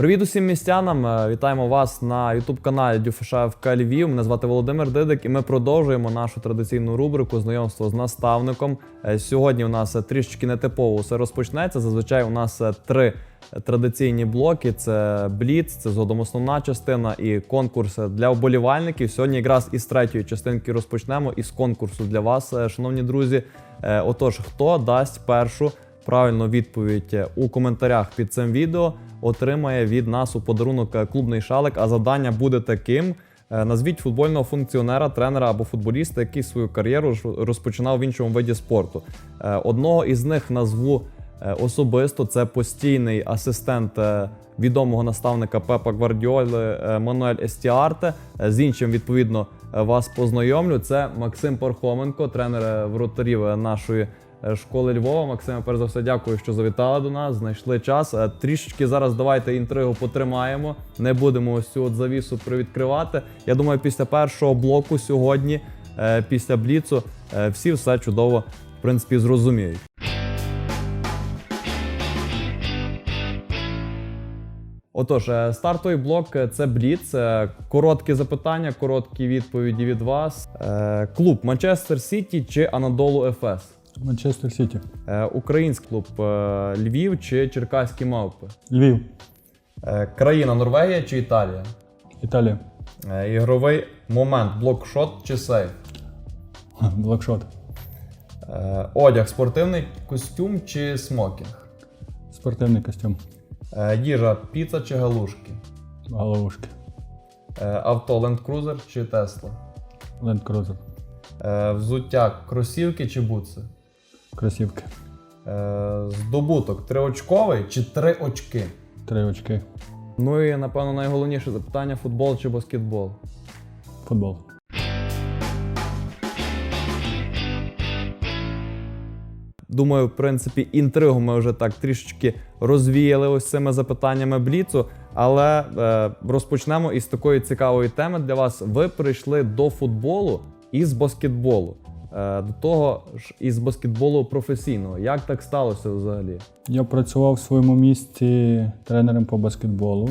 Привіт усім містянам! Е, Вітаємо вас на youtube каналі ДЮФШФК Львів. Мене звати Володимир Дидик, і ми продовжуємо нашу традиційну рубрику знайомство з наставником. Е, Сьогодні у нас е, трішечки нетипово все розпочнеться. Зазвичай у нас три традиційні блоки: це бліц, це згодом основна частина і конкурс для вболівальників. Сьогодні якраз із третьої частинки розпочнемо із конкурсу для вас, шановні друзі. Отож, хто дасть першу правильну відповідь е, у коментарях під цим відео, отримає від нас у подарунок е, клубний шалик. А завдання буде таким: Е, назвіть футбольного функціонера, тренера або футболіста, який свою кар'єру розпочинав в іншому виді спорту. Одного із них назву особисто. Це постійний асистент відомого наставника Пепа Гвардіоли Мануель Естіарте. З іншим, відповідно, вас познайомлю. Це Максим Пархоменко, тренер воротарів е, нашої школи Львова. Максиме, перш за все, дякую, що завітали до нас. Знайшли час. Е, Трішечки зараз давайте інтригу потримаємо. Не будемо ось цю от завісу привідкривати. Я думаю, після першого блоку сьогодні, е, після бліцу, е, всі все чудово в принципі зрозуміють. Отож, е, стартовий блок е, це бліц. Е, Короткі запитання, короткі відповіді від вас. Е, Клуб Манчестер Сіті чи Анадолу Ефес? Манчестер Сіті. Е, Український клуб е, Львів чи Черкаські мавпи? Львів. Е, Країна Норвегія чи Італія? Італія. Е, Ігровий момент блокшот чи сейф? Ха, Блокшот. Е, Одяг спортивний костюм чи смокінг? Спортивний костюм. Е, Їжа піца чи галушки? Головушки. Е, Авто Land Cruiser чи Tesla? Ленд Крузер. Е, Взуття кросівки чи бутси? Кросівки. Е, Здобуток триочковий чи три очки? Три очки. Ну і напевно найголовніше запитання: футбол чи баскетбол? Футбол. Думаю, в принципі, інтригу ми вже так трішечки розвіяли ось цими запитаннями бліцу. Але е, розпочнемо із такої цікавої теми для вас. Ви прийшли до футболу із баскетболу. Е, до того ж, із баскетболу професійного. Як так сталося взагалі? Я працював в своєму місті тренером по баскетболу.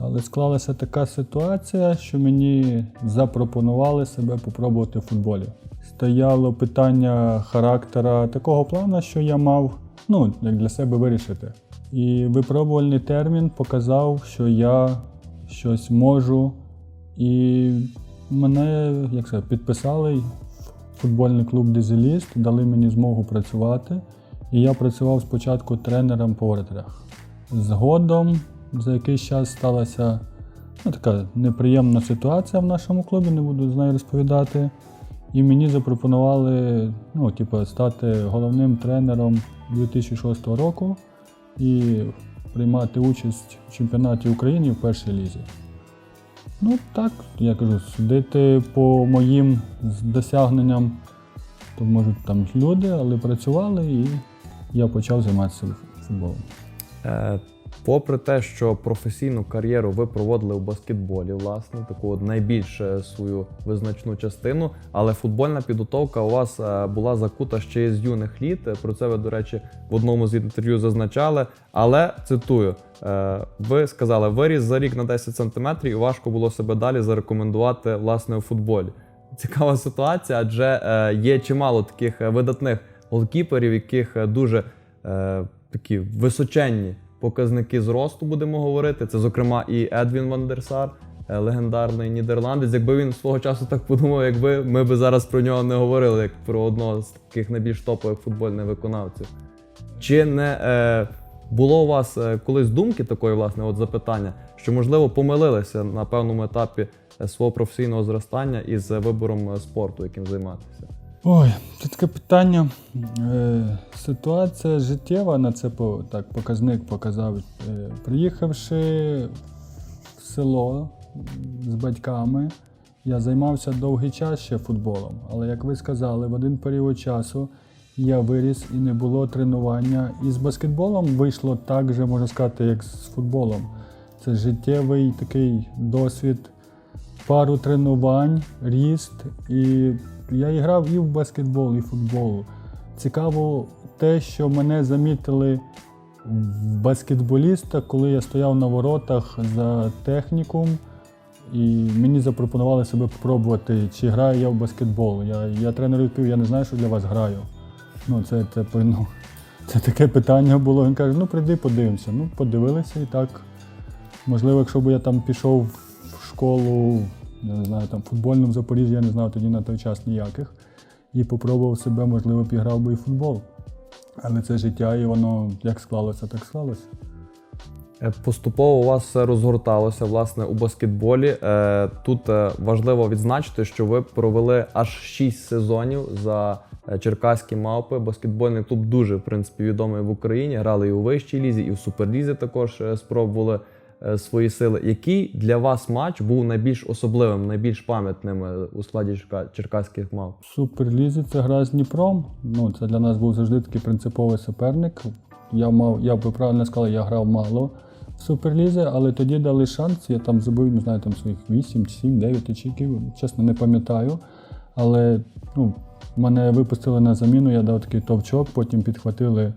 Але склалася така ситуація, що мені запропонували себе попробувати в футболі. Стояло питання характера такого плану, що я мав ну, як для себе вирішити. І випробувальний термін показав, що я щось можу. І мене як це, підписали футбольний клуб Дизеліст, дали мені змогу працювати. І я працював спочатку тренером по воротарях. Згодом за якийсь час сталася ну, така неприємна ситуація в нашому клубі, не буду з нею розповідати. І мені запропонували ну, типу, стати головним тренером 2006 року і приймати участь в чемпіонаті України в першій лізі. Ну так, я кажу, судити по моїм досягненням, то можуть там люди, але працювали і я почав займатися футболом. Попри те, що професійну кар'єру ви проводили у баскетболі, власне, таку найбільш е, свою визначну частину, але футбольна підготовка у вас е, була закута ще з юних літ. Про це ви, до речі, в одному з інтерв'ю зазначали. Але цитую: е, ви сказали, виріс за рік на 10 сантиметрів, і важко було себе далі зарекомендувати власне у футболі. Цікава ситуація, адже є чимало таких видатних голкіперів, яких дуже такі височенні показники зросту, будемо говорити. Це, зокрема, і Едвін Вандерсар, е, легендарний нідерландець. Якби він свого часу так подумав, як ви, ми би зараз про нього не говорили, як про одного з таких найбільш топових футбольних виконавців. Чи не е, було у вас е, колись думки такої, власне, от запитання, що можливо помилилися на певному етапі е, свого професійного зростання із вибором спорту, яким займатися? Ой, це таке питання. Е, ситуація життєва на це так, показник показав. Е, приїхавши в село з батьками, я займався довгий час ще футболом. Але як ви сказали, в один період часу я виріс і не було тренування. І з баскетболом вийшло так же, можна сказати, як з футболом. Це життєвий такий досвід пару тренувань, ріст. І я грав і в баскетбол, і в футбол. Цікаво те, що мене замітили в баскетболіста, коли я стояв на воротах за технікум, і мені запропонували себе попробувати, чи граю я в баскетбол. Я, я тренеру відповів, я не знаю, що для вас граю. Ну, це, це, ну, це таке питання було. Він каже, ну прийди, подивимося. Ну, подивилися і так. Можливо, якщо б я там пішов в школу, я не знаю, там футбольну в Запоріжжі, я не знав тоді на той час ніяких. І попробував себе, можливо, б і грав би і футбол. Але це життя, і воно як склалося, так склалося. Е, Поступово у вас все розгорталося власне у баскетболі. Е, Тут е, важливо відзначити, що ви провели аж 6 сезонів за черкаські мавпи. Баскетбольний клуб дуже в принципі відомий в Україні. Грали і у вищій лізі, і в суперлізі також спробували свої сили. Який для вас матч був найбільш особливим, найбільш пам'ятним е, у складі черкаських мавп? В Суперлізі це гра з Дніпром. Ну, це для нас був завжди такий принциповий суперник. Я мав, я би правильно сказав, я грав мало в Суперлізі, але тоді дали шанс. Я там забив, не знаю, там своїх 8, 7, 9 очіків, чесно, не пам'ятаю. Але ну, мене випустили на заміну, я дав такий товчок, потім підхватили е,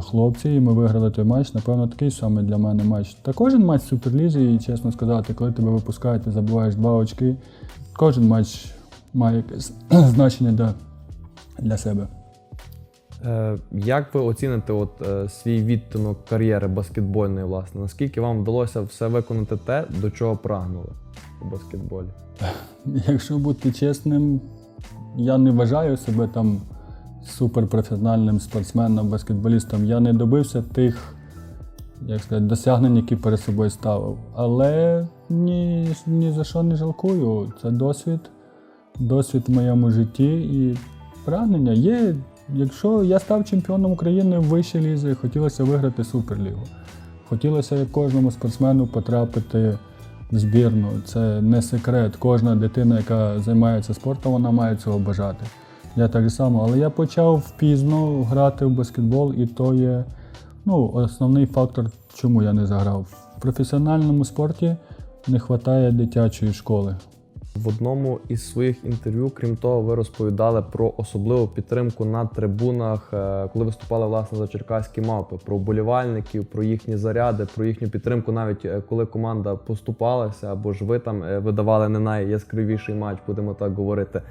хлопці, і ми виграли той матч. Напевно, такий саме для мене матч. Та кожен матч в Суперлізі, і чесно сказати, коли тебе випускають, ти забуваєш два очки. Кожен матч має якесь значення для, для себе. Е, Як ви оціните от, е, свій відтинок кар'єри баскетбольної, власне? Наскільки вам вдалося все виконати те, до чого прагнули у баскетболі? Якщо бути чесним, я не вважаю себе там суперпрофесіональним спортсменом, баскетболістом. Я не добився тих як сказати, досягнень, які перед собою ставив. Але ні, ні за що не жалкую. Це досвід, досвід в моєму житті і прагнення є. Якщо я став чемпіоном України в вищій лізі, хотілося виграти суперлігу. Хотілося як кожному спортсмену потрапити в збірну. Це не секрет. Кожна дитина, яка займається спортом, вона має цього бажати. Я так само, але я почав пізно грати в баскетбол, і то є ну, основний фактор, чому я не заграв. В професіональному спорті не вистачає дитячої школи. В одному із своїх інтерв'ю, крім того, ви розповідали про особливу підтримку на трибунах, е, коли виступали власне за черкаські мавпи, про вболівальників, про їхні заряди, про їхню підтримку, навіть е, коли команда поступалася, або ж ви там е, видавали не найяскравіший матч, будемо так говорити.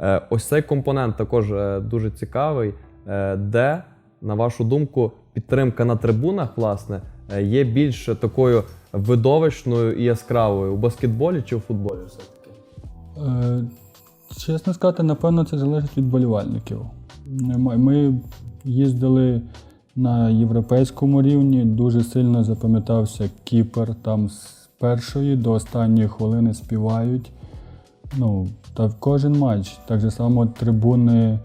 Е, Ось цей компонент також е, дуже цікавий. Е, Де, на вашу думку, підтримка на трибунах, власне, є більш такою видовищною і яскравою у баскетболі чи у футболі? все-таки? Е, чесно сказати, напевно, це залежить від болівальників. Ми їздили на європейському рівні, дуже сильно запам'ятався Кіпер. Там з першої до останньої хвилини співають. Ну, та кожен матч. Так же само трибуни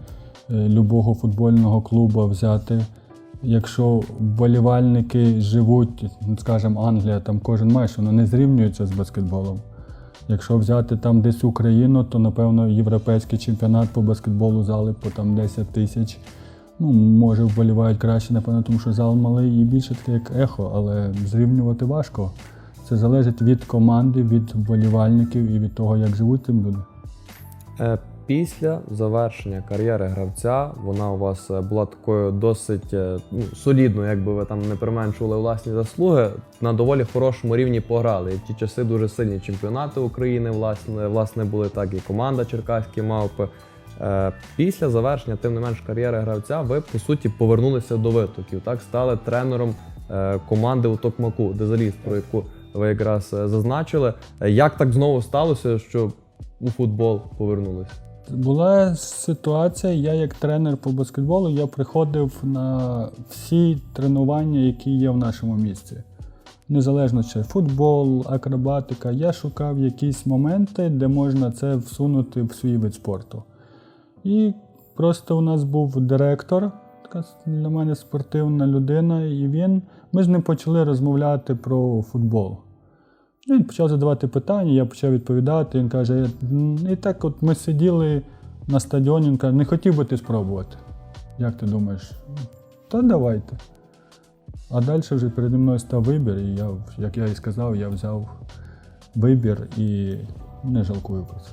е, любого футбольного клубу взяти. Якщо вболівальники живуть, скажімо, Англія, там кожен матч, воно не зрівнюється з баскетболом. Якщо взяти там десь Україну, то напевно європейський чемпіонат по баскетболу зали по там 10 тисяч. Ну, може, вболівають краще, напевно, тому що зал малий і більше таке як ехо, але зрівнювати важко. Це залежить від команди, від вболівальників і від того, як живуть тим люди. Е, Після завершення кар'єри гравця вона у вас е, була такою досить е, ну, солідною, якби ви там не применшували власні заслуги. На доволі хорошому рівні пограли. І в ті часи дуже сильні чемпіонати України власне, власне були так, і команда Черкаські мавпи. Після завершення, тим не менш, кар'єри гравця, ви по суті повернулися до витоків. Так стали тренером команди у Токмаку, Дезаліст, про яку ви якраз е, зазначили. Е, Як так знову сталося, що у футбол повернулися? Була ситуація, я як тренер по баскетболу, я приходив на всі тренування, які є в нашому місті. Незалежно чи футбол, акробатика, я шукав якісь моменти, де можна це всунути в свій вид спорту. І просто у нас був директор, така для мене спортивна людина, і він, ми з ним почали розмовляти про футбол. Він почав задавати питання, я почав відповідати. Він каже, і так от ми сиділи на стадіоні, він каже, не хотів би ти спробувати. Як ти думаєш? Та давайте. А далі вже переді мною став вибір, і я, як я і сказав, я взяв вибір і не жалкую про це.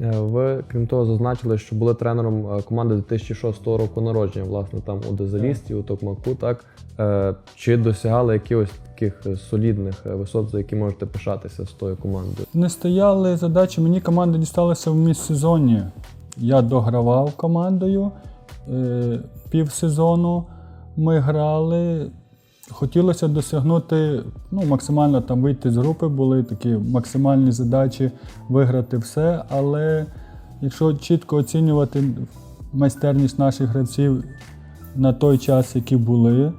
Е, Ви, крім того, зазначили, що були тренером е, команди 2006 року народження, власне, там у Дезалісті, у Токмаку. Так Е, чи досягали якихось таких солідних висот, за які можете пишатися з тою командою? Не стояли задачі. Мені команда дісталася в міжсезонні. Я догравав командою півсезону. Ми грали. Хотілося досягнути, ну, максимально там вийти з групи, були такі максимальні задачі виграти все. Але якщо чітко оцінювати майстерність наших гравців на той час, які були,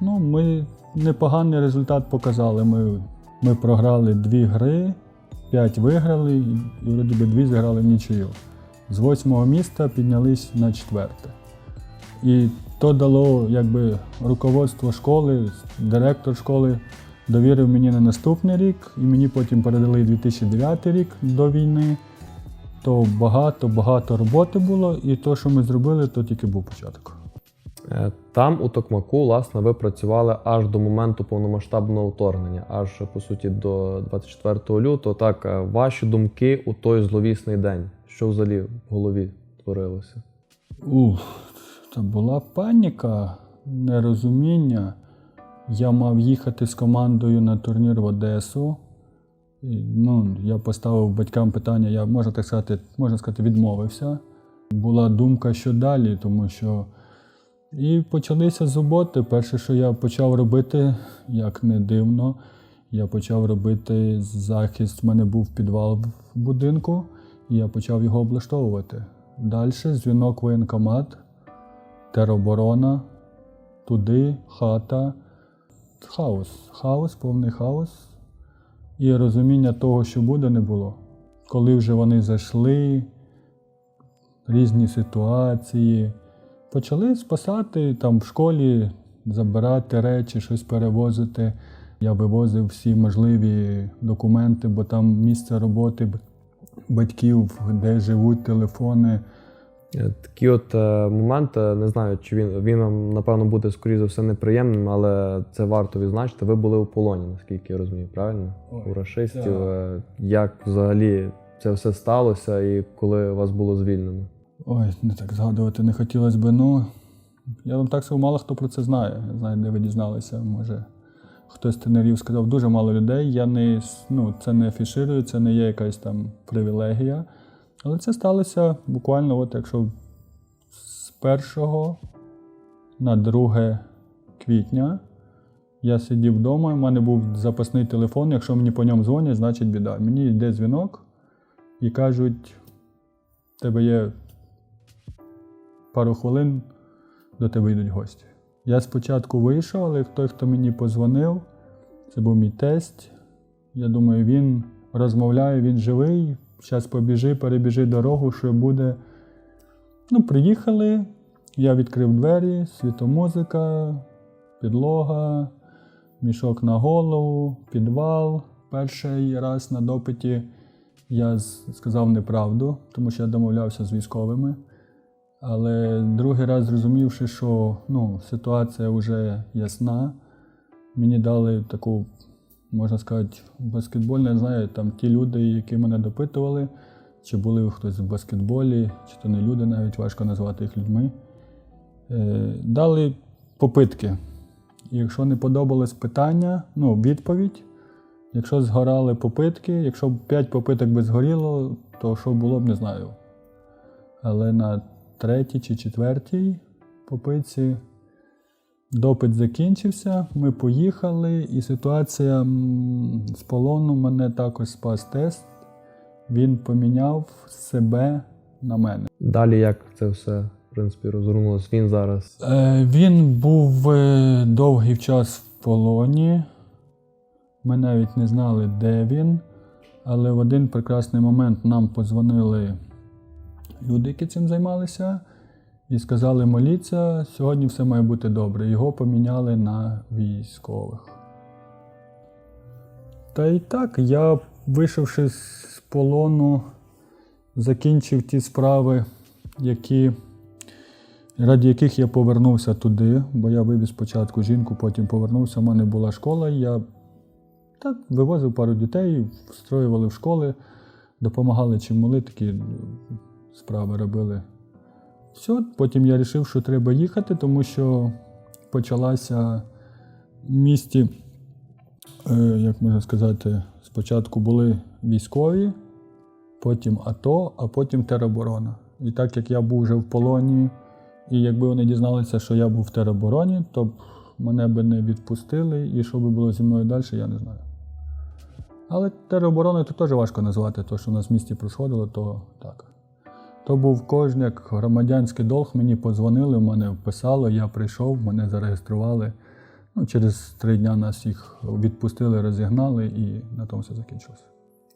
ну, ми непоганий результат показали. Ми, ми програли дві гри, п'ять виграли і, вроді би дві зіграли в нічию. З восьмого міста піднялись на четверте. І то дало якби руководство школи, директор школи довірив мені на наступний рік, і мені потім передали 2009 рік до війни. То багато, багато роботи було, і то, що ми зробили, то тільки був початок. Е, Там, у Токмаку, власне, ви працювали аж до моменту повномасштабного вторгнення, аж по суті до 24 лютого. Так, е, ваші думки у той зловісний день, що взагалі в голові творилося? Ух, це була паніка, нерозуміння. Я мав їхати з командою на турнір в Одесу. І, ну, я поставив батькам питання, я можна так сказати, можна сказати, відмовився. Була думка, що далі, тому що. І почалися зуботи. Перше, що я почав робити, як не дивно, я почав робити захист. У мене був підвал в будинку, і я почав його облаштовувати. Далі дзвінок воєнкомат, тероборона, туди, хата, хаос. Хаос, повний хаос. І розуміння того, що буде, не було. Коли вже вони зайшли, різні ситуації, почали спасати там в школі, забирати речі, щось перевозити. Я вивозив всі можливі документи, бо там місце роботи батьків, де живуть телефони. Такий от е, момент, е, не знаю, чи він, він вам, напевно, буде, скоріш за все, неприємним, але це варто відзначити. Ви були у полоні, наскільки я розумію, правильно? Ой, у рашистів. так. Е, Як взагалі це все сталося і коли вас було звільнено? Ой, не так згадувати не хотілося б. Ну, я вам так скажу, мало хто про це знає. Я знаю, де ви дізналися. Може, хтось з тренерів сказав, дуже мало людей. Я не, ну, це не афіширую, це не є якась там привілегія. Але це сталося буквально, от якщо з 1 на 2 квітня я сидів вдома, в мене був запасний телефон. Якщо мені по ньому дзвонять, значить біда. Мені йде дзвінок і кажуть, в тебе є пару хвилин, до тебе йдуть гості. Я спочатку вийшов, але той, хто мені позвонив, це був мій тесть. Я думаю, він розмовляє, він живий. Зараз побіжи, перебіжи дорогу, що буде. Ну, приїхали, я відкрив двері, світомузика, підлога, мішок на голову, підвал. Перший раз на допиті я сказав неправду, тому що я домовлявся з військовими. Але другий раз зрозумівши, що ну, ситуація вже ясна, мені дали таку, можна сказати, баскетбольну, я знаю, там ті люди, які мене допитували, чи були хтось в баскетболі, чи то не люди, навіть важко назвати їх людьми. Е, дали попитки. Якщо не подобалось питання, ну, відповідь. Якщо згорали попитки, якщо б 5 попиток би згоріло, то що було б, не знаю. Але на третій чи четвертій попитці допит закінчився, ми поїхали, і ситуація з полону мене також спас тест. Він поміняв себе на мене. Далі як це все, в принципі, розгорнулося? Він зараз Е, він був е, довгий час в полоні. Ми навіть не знали, де він. Але в один прекрасний момент нам подзвонили люди, які цим займалися, і сказали: моліться, сьогодні все має бути добре. Його поміняли на військових. Та і так, я, вийшовши з полону, закінчив ті справи, які раді яких я повернувся туди, бо я вивіз спочатку жінку, потім повернувся. У мене була школа. Я так, вивозив пару дітей, встроювали в школи. допомагали чим могли, справи робили. Все, потім я вирішив, що треба їхати, тому що почалася в місті, е, як можна сказати, спочатку були військові, потім АТО, а потім тероборона. І так як я був вже в полоні, і якби вони дізналися, що я був в теробороні, то б мене би не відпустили, і що би було зі мною далі, я не знаю. Але теробороною то теж важко назвати, то, що у нас в місті происходило, то так. То був кожен як громадянський долг, мені подзвонили, в мене вписало, я прийшов, мене зареєстрували. Ну, через три дня нас їх відпустили, розігнали і на тому все закінчилося.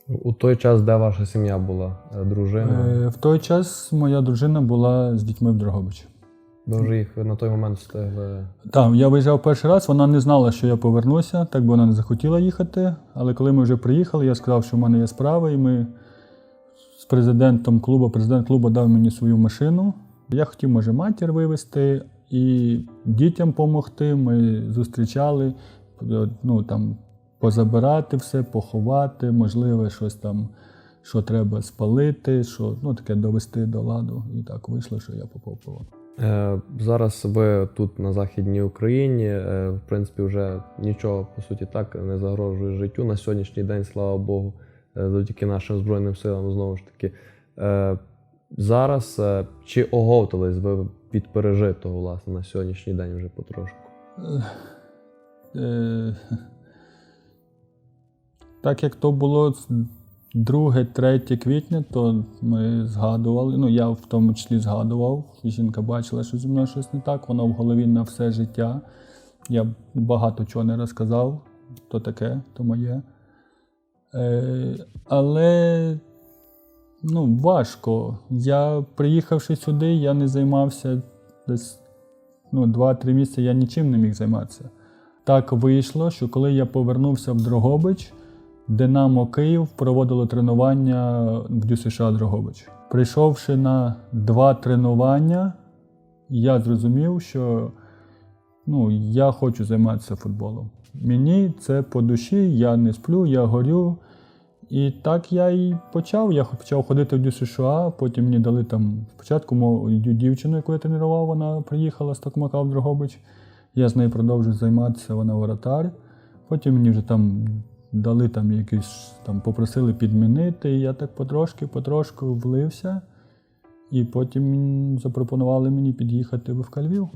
У той час, де ваша сім'я була, е, дружина? Е, в той час моя дружина була з дітьми в Дрогобичі. Ви вже їх на той момент встигли. Так, я виїжджав перший раз, вона не знала, що я повернуся, так би вона не захотіла їхати. Але коли ми вже приїхали, я сказав, що в мене є справа, і ми з президентом клубу, президент клубу дав мені свою машину. Я хотів, може, матір вивезти і дітям допомогти. Ми зустрічали, ну там позабирати все, поховати, можливо, щось там, що треба спалити, що ну таке довести до ладу. І так вийшло, що я попав в. Е, Зараз ви тут на Західній Україні. е, В принципі, вже нічого по суті так не загрожує життю. На сьогоднішній день, слава Богу, завдяки нашим Збройним силам знову ж таки. Е, Зараз е, чи оговтались ви від пережитого, власне, на сьогоднішній день вже потрошку? Е, Так як то було 2-3 квітня, то ми згадували, ну я в тому числі згадував, жінка бачила, що зі мною щось не так, воно в голові на все життя. Я багато чого не розказав, то таке, то моє. Е, але ну, важко. Я, приїхавши сюди, я не займався десь ну, 2-3 місяці, я нічим не міг займатися. Так вийшло, що коли я повернувся в Дрогобич, Динамо Київ проводило тренування в ДЮСШ Дрогобич. Прийшовши на два тренування, я зрозумів, що ну, я хочу займатися футболом. Мені це по душі, я не сплю, я горю. І так я і почав. Я почав ходити в ДЮСША, потім мені дали там спочатку мою дівчину, яку я тренував, вона приїхала з Токмака в Дрогобич. Я з нею продовжую займатися, вона воротар. Потім мені вже там дали там якісь, там попросили підмінити, і я так потрошки, потрошку влився. І потім запропонували мені під'їхати в ФК Львів.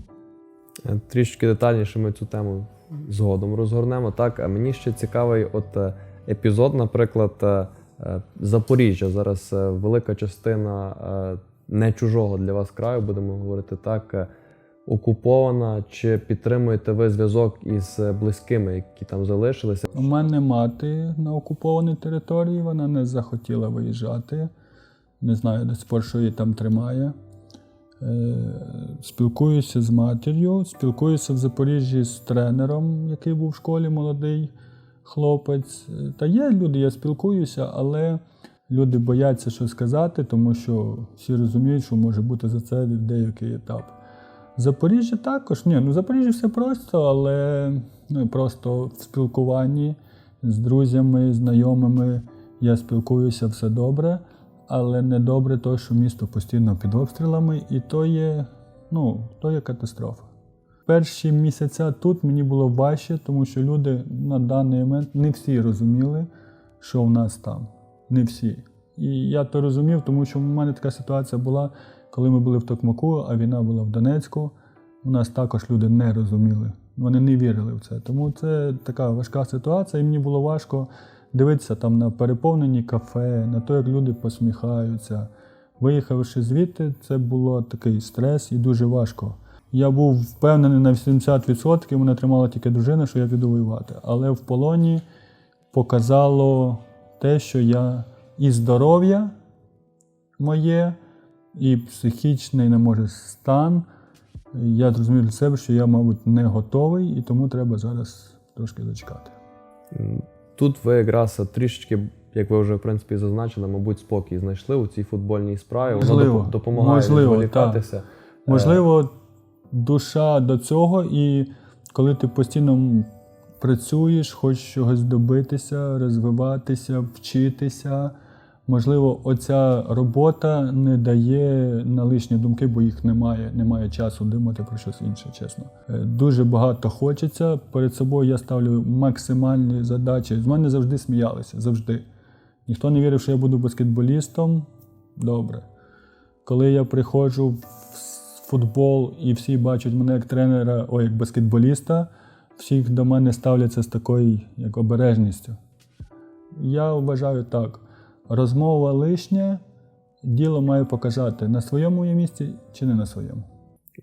Е, Трішки детальніше ми цю тему згодом розгорнемо. Так, а мені ще цікавий от е, епізод, наприклад, е, е, Запоріжжя. Зараз е, велика частина не чужого для вас краю, будемо говорити так, окупована. Чи підтримуєте ви зв'язок із близькими, які там залишилися? У мене мати на окупованій території, вона не захотіла виїжджати. Не знаю, до сих пор, що її там тримає. Спілкуюся з матір'ю, спілкуюся в Запоріжжі з тренером, який був в школі, молодий хлопець. Та є люди, я спілкуюся, але люди бояться щось сказати, тому що всі розуміють, що може бути за це деякий етап. Запоріжжя також. Ні, ну в Запоріжжі все просто, але ну, просто в спілкуванні з друзями, знайомими я спілкуюся все добре, але не добре то, що місто постійно під обстрілами, і то є, ну, то є катастрофа. Перші місяця тут мені було важче, тому що люди на даний момент не всі розуміли, що в нас там. Не всі. І я то розумів, тому що в мене така ситуація була, коли ми були в Токмаку, а війна була в Донецьку. У нас також люди не розуміли, вони не вірили в це. Тому це така важка ситуація, і мені було важко дивитися там на переповнені кафе, на те, як люди посміхаються. Виїхавши звідти, це було такий стрес і дуже важко. Я був впевнений на 80%, мене тримала тільки дружина, що я піду воювати. Але в полоні показало те, що я і здоров'я моє, і психічний не може стан. Я зрозумів для себе, що я, мабуть, не готовий, і тому треба зараз трошки зачекати. Тут ви якраз трішечки, як ви вже в принципі зазначили, мабуть, спокій знайшли у цій футбольній справі. Воно допомагає Можливо, відволікатися. Можливо, душа до цього, і коли ти постійно працюєш, хочеш чогось добитися, розвиватися, вчитися, Можливо, оця робота не дає на лишні думки, бо їх немає. Немає часу думати про щось інше, чесно. Е, Дуже багато хочеться. Перед собою я ставлю максимальні задачі. З мене завжди сміялися, завжди. Ніхто не вірив, що я буду баскетболістом. Добре. Коли я приходжу в футбол і всі бачать мене як тренера, о, як баскетболіста, всі до мене ставляться з такою як обережністю. Я вважаю так. Розмова лишня, діло має показати, на своєму є місці чи не на своєму.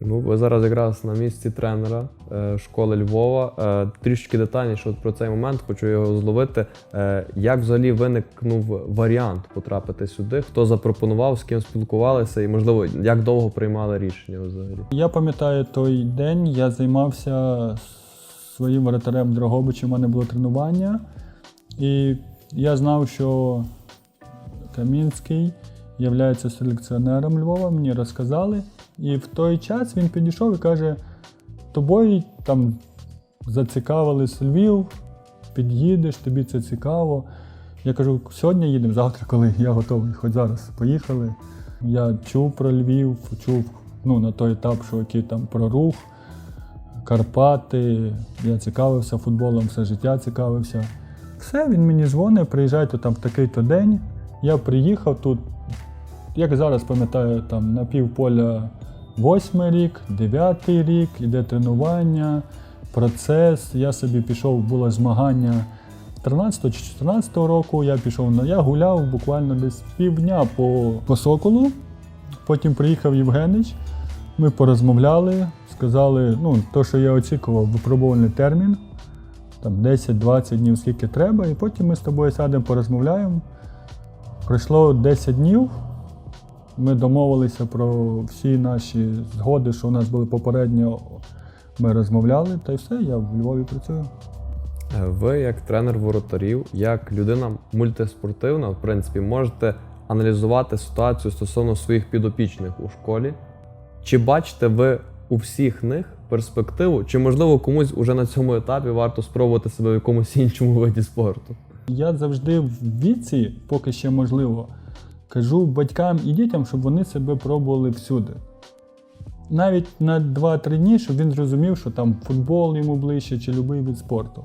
Ну, ви зараз якраз на місці тренера е, школи Львова. Е, трішки детальніше про цей момент, хочу його зловити. Е, як взагалі виникнув варіант потрапити сюди? Хто запропонував, з ким спілкувалися, і можливо, як довго приймали рішення взагалі? Я пам'ятаю той день, я займався своїм воротарем Дрогобичем, у мене було тренування. І я знав, що Камінський є селекціонером Львова, мені розказали. І в той час він підійшов і каже: тобою там зацікавились Львів, під'їдеш, тобі це цікаво. Я кажу, сьогодні їдемо, завтра, коли я готовий, хоч зараз поїхали. Я чув про Львів, чув ну, на той етап, що який там про рух, Карпати. Я цікавився футболом, все життя цікавився. Все, він мені дзвонить, приїжджайте там в такий-то день. Я приїхав тут, як зараз пам'ятаю, там на півполя восьмий рік, дев'ятий рік, іде тренування, процес. Я собі пішов, було змагання 13 чи 14 року. Я пішов на я гуляв буквально десь півдня по, по соколу. Потім приїхав Євгенич. Ми порозмовляли, сказали, ну, то, що я очікував, випробувальний термін, там 10-20 днів, скільки треба, і потім ми з тобою сядемо, порозмовляємо. Пройшло 10 днів. Ми домовилися про всі наші згоди, що у нас були попередньо. Ми розмовляли, та й все, я в Львові працюю. Е, Ви, як тренер воротарів, як людина мультиспортивна, в принципі, можете аналізувати ситуацію стосовно своїх підопічних у школі. Чи бачите ви у всіх них перспективу, чи можливо комусь уже на цьому етапі варто спробувати себе в якомусь іншому виді спорту? Я завжди в віці, поки ще можливо, кажу батькам і дітям, щоб вони себе пробували всюди. Навіть на 2-3 дні, щоб він зрозумів, що там футбол йому ближче чи будь-який від спорту.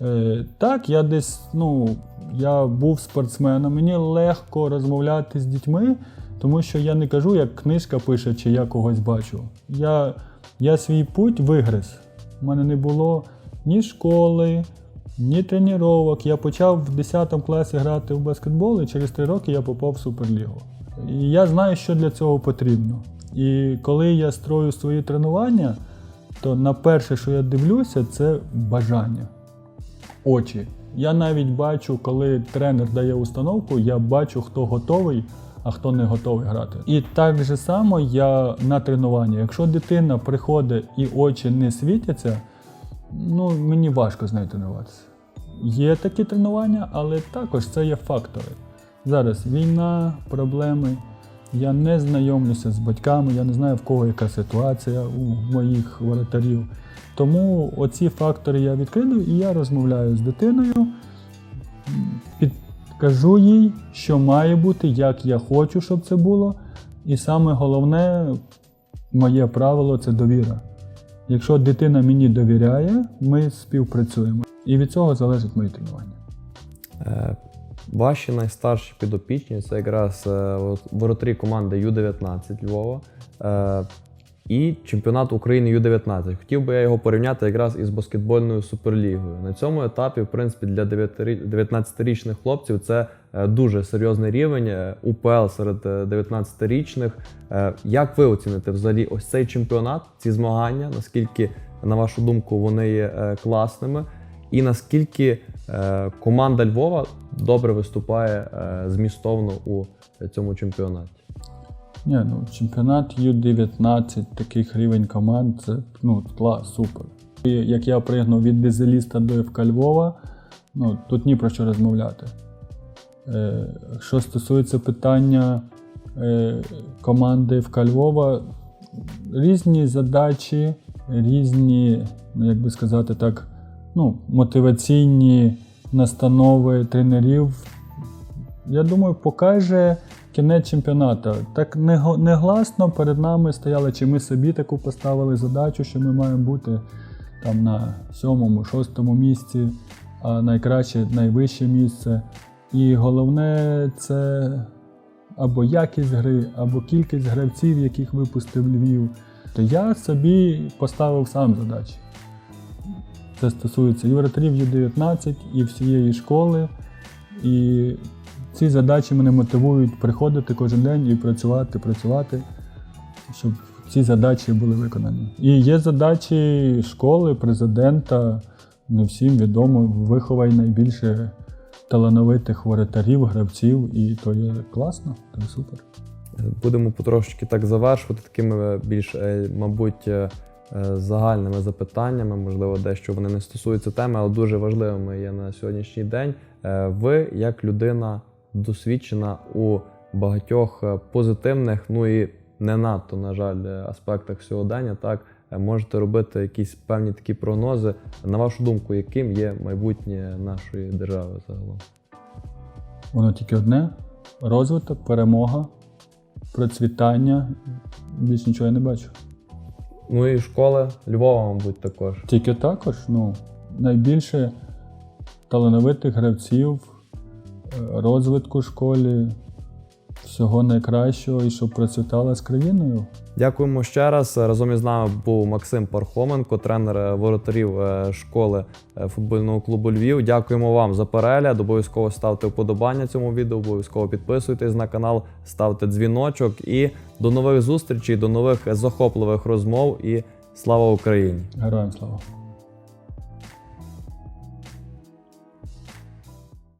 Е, так, я десь, ну, я був спортсменом, мені легко розмовляти з дітьми, тому що я не кажу, як книжка пише, чи я когось бачу. Я, я свій путь вигриз. У мене не було ні школи, ні тренувань. Я почав в 10 класі грати в баскетбол, і через 3 роки я попав в Суперлігу. І я знаю, що для цього потрібно. І коли я строю свої тренування, то на перше, що я дивлюся, це бажання. Очі. Я навіть бачу, коли тренер дає установку, я бачу, хто готовий, а хто не готовий грати. І так же само я на тренування. Якщо дитина приходить і очі не світяться, ну мені важко з нею тренуватися. Є такі тренування, але також це є фактори. Зараз війна, проблеми. Я не знайомлюся з батьками, я не знаю, в кого яка ситуація у моїх воротарів. Тому оці фактори я відкидаю і я розмовляю з дитиною, підкажу їй, що має бути, як я хочу, щоб це було. І саме головне, моє правило це довіра. Якщо дитина мені довіряє, ми співпрацюємо. І від цього залежить моє тренування. Е, Ваші найстарші підопічні це якраз е, воротарі команди Ю-19 Львова е, і чемпіонат України Ю-19. Хотів би я його порівняти якраз із баскетбольною суперлігою. На цьому етапі, в принципі, для 19-річних хлопців це е, дуже серйозний рівень е, УПЛ серед е, 19-річних. Е, Як ви оціните взагалі ось цей чемпіонат, ці змагання? Наскільки, на вашу думку, вони є класними? І наскільки команда Львова добре виступає змістовно у цьому чемпіонаті? Ні, ну чемпіонат Ю-19, таких рівень команд, це ну, клас, супер. І як я пригнув від дизеліста до ФК Львова, ну тут ні про що розмовляти. Е, що стосується питання е, команди ФК Львова, різні задачі, різні, ну, як би сказати так, ну, мотиваційні настанови тренерів я думаю, покаже кінець чемпіонату. Так негласно перед нами стояли, чи ми собі таку поставили задачу, що ми маємо бути там на сьомому, шостому місці, а найкраще найвище місце. І головне це або якість гри, або кількість гравців, яких випустив Львів. То я собі поставив сам задачі. Це стосується і вратарів Ю-19, і всієї школи. І ці задачі мене мотивують приходити кожен день і працювати, працювати, щоб ці задачі були виконані. І є задачі школи, президента, не всім відомо, виховай найбільше талановитих воротарів, гравців, і то є класно, то є супер. Будемо потрошки так завершувати такими більш, е, мабуть, е, е, загальними запитаннями. Можливо, дещо вони не стосуються теми, але дуже важливими є на сьогоднішній день. Ви, як людина досвідчена у багатьох е, позитивних, ну і не надто, на жаль, е, аспектах сьогодення, так е, можете робити якісь певні такі прогнози. На вашу думку, яким є майбутнє нашої держави загалом? Воно тільки одне: розвиток, перемога, процвітання. Більш нічого я не бачу. Ну і школи Львова, мабуть, також. Тільки також, ну, найбільше талановитих гравців, розвитку школі, всього найкращого і щоб процвітала з країною. Дякуємо ще раз. Разом із нами був Максим Пархоменко, тренер воротарів е, школи е, футбольного клубу Львів. Дякуємо вам за перегляд. Обов'язково ставте вподобання цьому відео, обов'язково підписуйтесь на канал, ставте дзвіночок і до нових зустрічей, до нових захопливих розмов. І слава Україні! Героям слава!